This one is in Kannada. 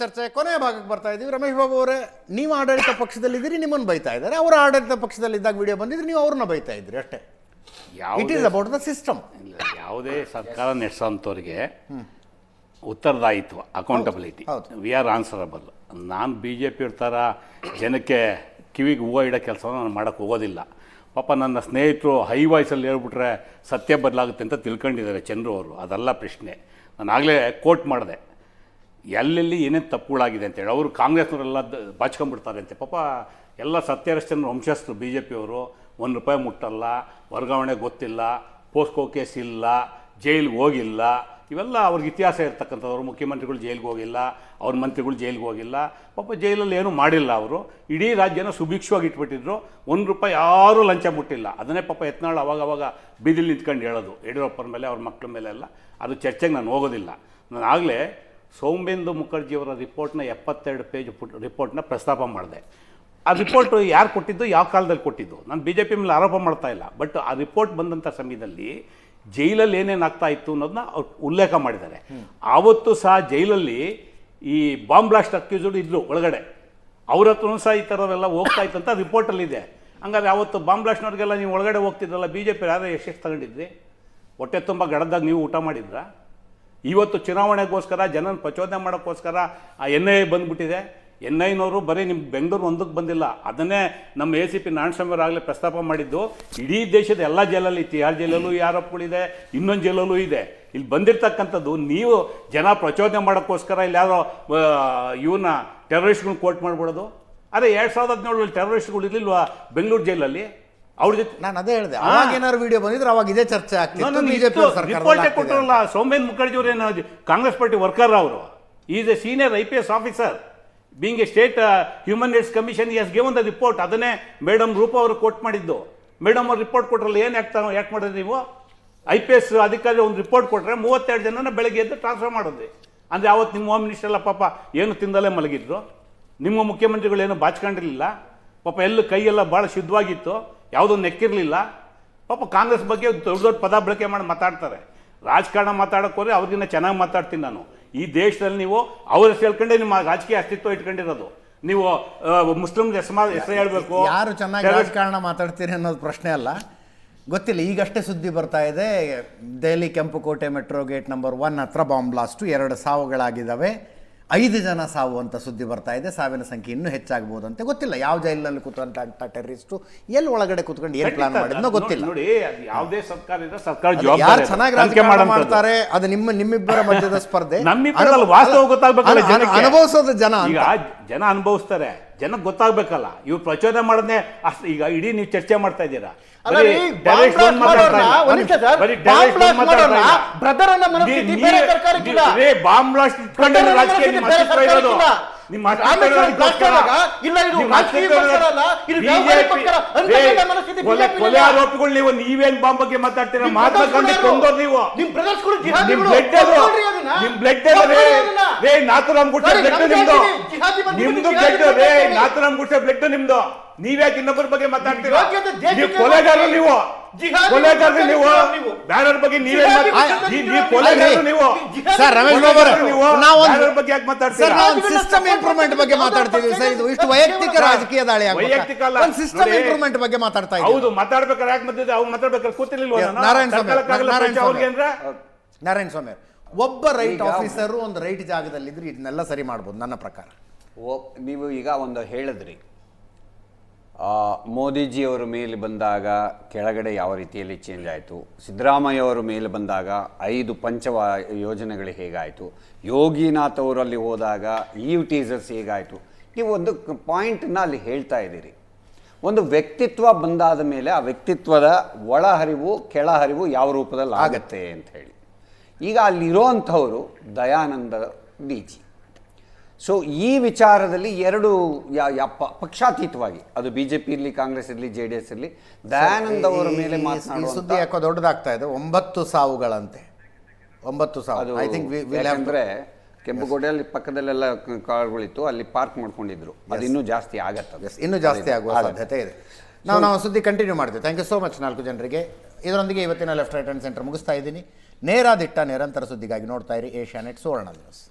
ಚರ್ಚೆ ಕೊನೆಯ ಭಾಗಕ್ಕೆ ಬರ್ತಾ ಇದ್ದೀವಿ. ರಮೇಶ್ ಬಾಬು ಅವರೇ ನೀವು ಆಡಳಿತ ಪಕ್ಷದಲ್ಲಿದ್ದೀರಿ ನಿಮ್ಮನ್ನು ಬೈತಾ ಇದ್ದಾರೆ. ಅವರು ಆಡಳಿತ ಪಕ್ಷದಲ್ಲಿದ್ದಾಗ ವಿಡಿಯೋ ಬಂದಿದ್ರೆ ನೀವು ಅವ್ರನ್ನ ಬೈತಾ ಇದ್ರಿ ಅಷ್ಟೇ. ಇಟ್ ಯಾವುದೇ ಈಸ್ ಅಬೌಟ್ ದ ಸಿಸ್ಟಮ್ ಇಲ್ಲ, ಯಾವುದೇ ಸರ್ಕಾರ ನಡೆಸೋಂಥವ್ರಿಗೆ ಉತ್ತರದಾಯಿತ್ವ ಅಕೌಂಟಬಿಲಿಟಿ ಹೌದು. ವಿ ಆರ್ ಆನ್ಸರಬಲ್ ನಾನು ಬಿ ಜೆ ಪಿ ಇರ್ತಾರ ಜನಕ್ಕೆ ಕಿವಿಗೆ ಹೂವು ಇಡೋ ಕೆಲಸ ನಾನು ಮಾಡೋಕ್ಕೆ ಹೋಗೋದಿಲ್ಲ. ಪಾಪ ನನ್ನ ಸ್ನೇಹಿತರು ಹೈ ವಾಯ್ಸಲ್ಲಿ ಹೇಳ್ಬಿಟ್ರೆ ಸತ್ಯ ಬದಲಾಗುತ್ತೆ ಅಂತ ತಿಳ್ಕೊಂಡಿದ್ದಾರೆ ಚಂದ್ರು ಅವರು. ಅದೆಲ್ಲ ಪ್ರಶ್ನೆ. ನಾನು ಆಗಲೇ ಕೋಟ್ ಮಾಡಿದೆ. ಎಲ್ಲೆಲ್ಲಿ ಏನೇನು ತಪ್ಪುಗಳಾಗಿದೆ ಅಂತೇಳಿ ಅವರು ಕಾಂಗ್ರೆಸ್ನವರೆಲ್ಲ ಬಾಚ್ಕೊಂಡ್ಬಿಡ್ತಾರೆ ಅಂತೆ. ಪಾಪ ಎಲ್ಲ ಸತ್ಯಹರಿಶ್ಚಂದ್ರ ವಂಶಸ್ಥರು ಬಿ ಜೆ ಪಿಯವರು ಒಂದು ರೂಪಾಯಿ ಮುಟ್ಟಲ್ಲ, ವರ್ಗಾವಣೆ ಗೊತ್ತಿಲ್ಲ ಪೋಸ್ಕೋ ಕೇಸ್ ಇಲ್ಲ, ಜೈಲಿಗೆ ಹೋಗಿಲ್ಲ, ಇವೆಲ್ಲ ಅವ್ರಿಗೆ ಇತಿಹಾಸ ಇರ್ತಕ್ಕಂಥವ್ರು. ಮುಖ್ಯಮಂತ್ರಿಗಳು ಜೈಲಿಗೆ ಹೋಗಿಲ್ಲ, ಅವ್ರ ಮಂತ್ರಿಗಳು ಜೈಲಿಗೆ ಹೋಗಿಲ್ಲ. ಪಾಪ ಜೈಲಲ್ಲಿ ಏನೂ ಮಾಡಿಲ್ಲ ಅವರು. ಇಡೀ ರಾಜ್ಯನ ಸುಭಿಕ್ಷವಾಗಿ ಇಟ್ಬಿಟ್ಟಿದ್ರು. ಒಂದು ರೂಪಾಯಿ ಯಾರೂ ಲಂಚ ಮುಟ್ಟಿಲ್ಲ. ಅದನ್ನೇ ಪಾಪ ಯತ್ನಾಳ್ ಅವಾಗ ಅವಾಗ ಬೀದಿಲಿ ನಿಂತ್ಕೊಂಡು ಹೇಳೋದು. ಯಡಿಯೂರಪ್ಪನ ಮೇಲೆ, ಅವ್ರ ಮಕ್ಕಳ ಮೇಲೆ ಎಲ್ಲ. ಅದು ಚರ್ಚೆಗೆ ನಾನು ಹೋಗೋದಿಲ್ಲ. ನಾನು ಆಗಲೇ ಸೌಮ್ಯೇಂದು ಮುಖರ್ಜಿಯವರ ರಿಪೋರ್ಟ್ನ ಎಪ್ಪತ್ತೆರಡು ಪೇಜ್ ರಿಪೋರ್ಟ್ನ ಪ್ರಸ್ತಾಪ ಮಾಡಿದೆ. ಆ ರಿಪೋರ್ಟ್ ಯಾರು ಕೊಟ್ಟಿದ್ದು? ಯಾವ ಕಾಲದಲ್ಲಿ ಕೊಟ್ಟಿದ್ದು? ನಾನು ಬಿ ಜೆ ಪಿ ಮೇಲೆ ಆರೋಪ ಮಾಡ್ತಾ ಇಲ್ಲ. ಬಟ್ ಆ ರಿಪೋರ್ಟ್ ಬಂದಂಥ ಸಮಯದಲ್ಲಿ ಜೈಲಲ್ಲಿ ಏನೇನು ಆಗ್ತಾ ಇತ್ತು ಅನ್ನೋದನ್ನ ಅವ್ರು ಉಲ್ಲೇಖ ಮಾಡಿದ್ದಾರೆ. ಆವತ್ತು ಸಹ ಜೈಲಲ್ಲಿ ಈ ಬಾಂಬ್ ಬ್ಲಾಸ್ಟ್ ಅಕ್ಯೂಸ್ಡ್ ಇದ್ರು ಒಳಗಡೆ. ಅವ್ರ ಹತ್ರನೂ ಸಹ ಈ ಥರವೆಲ್ಲ ಹೋಗ್ತಾ ಅಂತ ರಿಪೋರ್ಟಲ್ಲಿದೆ. ಹಂಗಾದ್ರೆ ಅವತ್ತು ಬಾಂಬ್ ಬ್ಲಾಸ್ಟ್ನವ್ರಿಗೆಲ್ಲ ನೀವು ಒಳಗಡೆ ಹೋಗ್ತಿದ್ರಲ್ಲ ಬಿ ಜೆ ಪಿ ಯಾರು ಎಷ್ಟು ತಗೊಂಡಿದ್ರಿ? ಹೊಟ್ಟೆ ತುಂಬ ಗಡದಾಗ ನೀವು ಊಟ ಮಾಡಿದ್ರಾ? ಇವತ್ತು ಚುನಾವಣೆಗೋಸ್ಕರ ಜನನ ಪ್ರಚೋದನೆ ಮಾಡೋಕ್ಕೋಸ್ಕರ ಆ ಎನ್ ಐ ಬಂದ್ಬಿಟ್ಟಿದೆ. ಎನ್ ಐನವರು ಬರೀ ನಿಮ್ಗೆ ಬೆಂಗಳೂರು ಒಂದಕ್ಕೆ ಬಂದಿಲ್ಲ. ಅದನ್ನೇ ನಮ್ಮ ಎ ಸಿ ಪಿ ನಾರಾಯಣಸ್ವಾಮಿ ಆಗಲೇ ಪ್ರಸ್ತಾಪ ಮಾಡಿದ್ದು. ಇಡೀ ದೇಶದ ಎಲ್ಲ ಜೈಲಲ್ಲಿ ತಿಹಾರ್ ಜೈಲಲ್ಲೂ ಈ ಆರೋಪಗಳಿದೆ, ಇನ್ನೊಂದು ಜೈಲಲ್ಲೂ ಇದೆ. ಇಲ್ಲಿ ಬಂದಿರತಕ್ಕಂಥದ್ದು ನೀವು ಜನ ಪ್ರಚೋದನೆ ಮಾಡೋಕ್ಕೋಸ್ಕರ ಇಲ್ಲಿ ಯಾರೋ ಇವನ್ನ ಟೆರರಿಸ್ಟ್ಗಳನ್ನ ಕೋರ್ಟ್ ಮಾಡ್ಬಿಡೋದು. ಅದೇ ಎರಡು ಸಾವಿರದ ಹದಿನೇಳರಲ್ಲಿ ಟೆರರಿಸ್ಟ್ಗಳು ಇರಲಿಲ್ವಾ ಬೆಂಗಳೂರು ಜೈಲಲ್ಲಿ? ಅವ್ರ ಜೊತೆ ನಾನು ಅದೇ ಹೇಳಿದೆ. ಅವಾಗ ಏನಾದ್ರು ವಿಡಿಯೋ ಬಂದಿದ್ರೆ ಅವಾಗ ಇದೇ ಚರ್ಚೆ ಆಗ್ತಿತ್ತು. ಬಿಜೆಪಿ ರಿಪೋರ್ಟ್ ಕೊಟ್ಟರಲ್ಲ ಸೋಮೇನ್ ಮುಖರ್ಜಿ ಅವರು ಏನು ಕಾಂಗ್ರೆಸ್ ಪಾರ್ಟಿ ವರ್ಕರ್ ಅವರು. Is a senior I P S officer being a state human rights commission has given the report ಅದನ್ನೇ ಮೇಡಮ್ ರೂಪ ಅವರು ಕೋಟ್ ಮಾಡಿದ್ದು. ಮೇಡಮ್ ಅವ್ರು ರಿಪೋರ್ಟ್ ಕೊಟ್ರಲ್ಲ ಏನು ಯಾಕೆ ಯಾಕೆ ಮಾಡಿದ್ರಿ ನೀವು? ಐ ಪಿ ಎಸ್ ಅಧಿಕಾರಿ ಒಂದು ರಿಪೋರ್ಟ್ ಕೊಟ್ಟರೆ ಮೂವತ್ತೆರಡು ಜನನ ಬೆಳಗ್ಗೆ ಎದ್ದು ಟ್ರಾನ್ಸ್ಫರ್ ಮಾಡಿದ್ರಿ. ಅಂದರೆ ಅವತ್ತು ನಿಮ್ಮ ಹೋಮ್ ಮಿನಿಸ್ಟರ್ ಎಲ್ಲ ಪಾಪ ಏನು ತಿಂದಲೇ ಮಲಗಿದ್ರು? ನಿಮ್ಮ ಮುಖ್ಯಮಂತ್ರಿಗಳು ಏನು ಬಾಚ್ಕೊಂಡಿರಲಿಲ್ಲ? ಪಾಪ ಎಲ್ಲ ಕೈಯೆಲ್ಲ ಭಾಳ ಶುದ್ಧವಾಗಿತ್ತು. ಯಾವುದೂ ನೆಕ್ಕಿರಲಿಲ್ಲ. ಪಾಪ ಕಾಂಗ್ರೆಸ್ ಬಗ್ಗೆ ದೊಡ್ಡ ದೊಡ್ಡ ಪದ ಬಳಕೆ ಮಾಡಿ ಮಾತಾಡ್ತಾರೆ. ರಾಜಕಾರಣ ಮಾತಾಡೋಕೆ ಹೋದರೆ ಅವ್ರಿಗಿನ್ನ ಚೆನ್ನಾಗಿ ಮಾತಾಡ್ತೀನಿ ನಾನು. ಈ ದೇಶದಲ್ಲಿ ನೀವು ಅವ್ರ ಹೆಸರು ಹೇಳ್ಕೊಂಡೆ ನಿಮ್ಮ ರಾಜಕೀಯ ಅಸ್ತಿತ್ವ ಇಟ್ಕೊಂಡಿರೋದು. ನೀವು ಮುಸ್ಲಿಂ ಹೆಸರು ಹೆಸರು ಹೇಳಬೇಕು ಯಾರು ಚೆನ್ನಾಗಿ ರಾಜಕಾರಣ ಮಾತಾಡ್ತೀರಿ ಅನ್ನೋದು ಪ್ರಶ್ನೆ ಅಲ್ಲ. ಗೊತ್ತಿಲ್ಲ ಈಗಷ್ಟೇ ಸುದ್ದಿ ಬರ್ತಾ ಇದೆ. ದೆಹಲಿ ಕೆಂಪುಕೋಟೆ ಮೆಟ್ರೋ ಗೇಟ್ ನಂಬರ್ ಒನ್ ಹತ್ರ ಬಾಂಬ್ ಬ್ಲಾಸ್ಟು. ಎರಡು ಸಾವುಗಳಾಗಿದ್ದಾವೆ. ಐದು ಜನ ಸಾವು ಅಂತ ಸುದ್ದಿ ಬರ್ತಾ ಇದೆ. ಸಾವಿನ ಸಂಖ್ಯೆ ಇನ್ನೂ ಅಂತ ಗೊತ್ತಿಲ್ಲ ಯಾವ ಜೈಲಿನಲ್ಲಿ ಕೂತ್ಕೊಂಡ ಟೆರರಿಸ್ಟ್ ಎಲ್ಲಿ ಒಳಗಡೆ ಕೂತ್ಕೊಂಡು ಏನು ಪ್ಲಾನ್ ಮಾಡಿದ್ನೋ ಗೊತ್ತಿಲ್ಲ. ನೋಡಿ ಯಾವುದೇ ಸರ್ಕಾರ ಇದ್ರೆ ಸರ್ಕಾರ ಯಾರು. ಚೆನ್ನಾಗಿ ರಾಜಕಾರಣ ಮಾಡ್ತಾರೆ ಅದು ನಿಮ್ಮ ನಿಮ್ಮಿಬ್ಬರ ಮಧ್ಯದ ಸ್ಪರ್ಧೆ. ವಾಸ್ತವ ಜನಕ್ಕೆ. ಅನುಭವಿಸೋದು ಜನ ಅಂತ. ಈಗ ಜನ ಅನುಭವಿಸ್ತಾರೆ. ಜನಕ್ಕೆ ಗೊತ್ತಾಗ್ಬೇಕಲ್ಲ. ಇವ್ರು ಪ್ರಚೋದನೆ ಮಾಡೋದೇ ಅಷ್ಟು ಈಗ ಇಡೀ ನೀವು ಚರ್ಚೆ ಮಾಡ್ತಾ ಇದ್ದೀರಾ. ಬಾಂಬ್ ಬ್ಲಾಸ್ಟ್ ಇಟ್ಕೊಂಡು ರಾಜಕೀಯ ನಿಮ್ಮ ಇಲ್ಲ ಇದು ಕೊಲೆ ಆರೋಪಿಗಳು ನೀವು ನೀವೇನ್ ಬಾಂಬ್ ಬಗ್ಗೆ ಮಾತಾಡ್ತೀರಾ? ಮಹಾತ್ಮ ಗಾಂಧಿ? ಕೊಂದೋರ್ ನೀವು. ನಿಮ್ brothers ಕೂಡ ನಿಮ್ ಜಿಹಾದಿಗಳು. ಬ್ಲಡ್ ಅದು. ನಿಮ್ ಬ್ಲಡ್ ರೇ. ರೇ ನಾಥುರಾಮ್ ಬ್ಲಡ್ ನಿಮ್ದು. ನಿಮ್ದು ಬ್ಲಡ್ ರೇ ನಾಥರಾಮ್ ಗುಟ್ಟೆ ಬ್ಲಡ್ ನಿಮ್ದು. ನೀವ್ಯಾಕೆ ಇನ್ನೊಬ್ಬರ ಬಗ್ಗೆ ಮಾತಾಡ್ತೀರಾ? ನೀವು ಕೊಲೆಗಾರರು ನೀವು. ಜಿಹಾದಿ ಕೊಲೆಗಾರರು ನೀವು. ನೀವು. ಬಗ್ಗೆ ನೀವೇ ನೀವು. ನೀವು ಕೊಲೆಗಾರರು ನೀವು. ಸರ್ ರಮೇಶ್ ಬಾಬು ನೀವು ನಾವು ಒಂದು- ಬಗ್ಗೆ ಯಾಕೆ ಮಾತಾಡ್ತೀರಾ? ನಾವು ಸಿಸ್ಟಮ್ ಇಂಪ್ರೂವ್ಮೆಂಟ್ ಬಗ್ಗೆ ಮಾತಾಡ್ತಿದ್ದೀವಿ ಸರ್ ಇದು ಇಷ್ಟು ವೈಯಕ್ತಿಕ ರಾಜಕೀಯ ದಾಳಿ ವೈಯಕ್ತಿಕ ಅಲ್ಲ. ಒಂದು ಸಿಸ್ಟಮ್ ಇಂಪ್ರೂವ್ಮೆಂಟ್ ಬಗ್ಗೆ ಮಾತಾಡ್ತಾ ಇದ್ದೀವಿ. ಹೌದು ಮಾತಾಡ್ಬೇಕಾದ್ರೆ ಯಾಕೆ ಮಧ್ಯೆ ಅವ್ರು ಮಾತಾಡ್ಬೇಕಾದ್ರೆ ಕೂತಿರ್ಲಿಲ್ವ? ನಾರಾಯಣ ಸ್ವಾಮಿ, ನಾರಾಯಣ ಅಂದ್ರೆ? ನಾರಾಯಣ ಸ್ವಾಮಿ ಒಬ್ಬ ರೈಟ್ ಆಫೀಸರ್ ಒಂದು ರೈಟ್ ಜಾಗದಲ್ಲಿದ್ರೆ ಇದನ್ನೆಲ್ಲ ಸರಿ ಮಾಡ್ಬೋದು ನನ್ನ ಪ್ರಕಾರ. ಓ ನೀವು ಈಗ ಒಂದು ಹೇಳಿದ್ರಿ. ಮೋದಿಜಿಯವರ ಮೇಲೆ ಬಂದಾಗ ಕೆಳಗಡೆ ಯಾವ ರೀತಿಯಲ್ಲಿ ಚೇಂಜ್ ಆಯಿತು? ಸಿದ್ದರಾಮಯ್ಯ ಅವರು ಮೇಲೆ ಬಂದಾಗ ಐದು ಪಂಚವ ಯೋಜನೆಗಳು ಹೇಗಾಯಿತು? ಯೋಗಿನಾಥ್ ಅವರಲ್ಲಿ ಹೋದಾಗ ಈ ಟೀಸರ್ಸ್ ಹೇಗಾಯಿತು? ನೀವು ಒಂದು ಪಾಯಿಂಟನ್ನ ಅಲ್ಲಿ ಹೇಳ್ತಾ ಇದ್ದೀರಿ. ಒಂದು ವ್ಯಕ್ತಿತ್ವ ಬಂದಾದ ಮೇಲೆ ಆ ವ್ಯಕ್ತಿತ್ವದ ಒಳಹರಿವು ಕೆಳಹರಿವು ಯಾವ ರೂಪದಲ್ಲಿ ಆಗತ್ತೆ ಅಂತ ಹೇಳಿ. ಈಗ ಅಲ್ಲಿರೋವಂಥವರು ದಯಾನಂದ ಡಿ ಜಿ. ಸೊ ಈ ವಿಚಾರದಲ್ಲಿ ಎರಡು ಪಕ್ಷಾತೀತವಾಗಿ. ಅದು ಬಿ ಜೆ ಪಿ ಇರಲಿ ಕಾಂಗ್ರೆಸ್ ಇರಲಿ ಜೆ ಡಿ ಎಸ್ ಇರಲಿ. ದಯಾನಂದ್ ಅವರ ಮೇಲೆ ಮಾತನಾಡುವ ಸುದ್ದಿ ಯಾಕೋ ದೊಡ್ಡದಾಗ್ತಾ ಇದೆ? ಒಂಬತ್ತು ಸಾವುಗಳಂತೆ. ಒಂಬತ್ತು ಸಾವು. ಐ ಥಿಂಕ್ ಅಂದರೆ ಕೆಂಪುಕೋಟೆಯಲ್ಲಿ ಪಕ್ಕದಲ್ಲೆಲ್ಲ ಕ- ಕಾರುಗಳಿತ್ತು ಅಲ್ಲಿ ಪಾರ್ಕ್ ಮಾಡ್ಕೊಂಡಿದ್ರು. ಅದು ಇನ್ನೂ ಜಾಸ್ತಿ ಆಗತ್ತೆ. ಇನ್ನೂ ಜಾಸ್ತಿ ಆಗುವ ಸಾಧ್ಯತೆ ಇದೆ. ನಾವು ನಾವು ಸುದ್ದಿ ಕಂಟಿನ್ಯೂ ಮಾಡ್ತೀವಿ. ಥ್ಯಾಂಕ್ ಯು ಸೋ ಮಚ್ ನಾಲ್ಕು ಜನರಿಗೆ. ಇದರೊಂದಿಗೆ ಇವತ್ತಿನ ಲೆಫ್ಟ್ ರೈಟ್ ಹ್ಯಾಂಡ್ ಸೆಂಟರ್ ಮುಗಿಸ್ತಾ ಇದ್ದೀನಿ. ನೇರ ದಿಟ್ಟ ನಿರಂತರ ಸುದ್ದಿಗಾಗಿ ನೋಡ್ತಾ ಇರಿ. Asianet Suvarna news.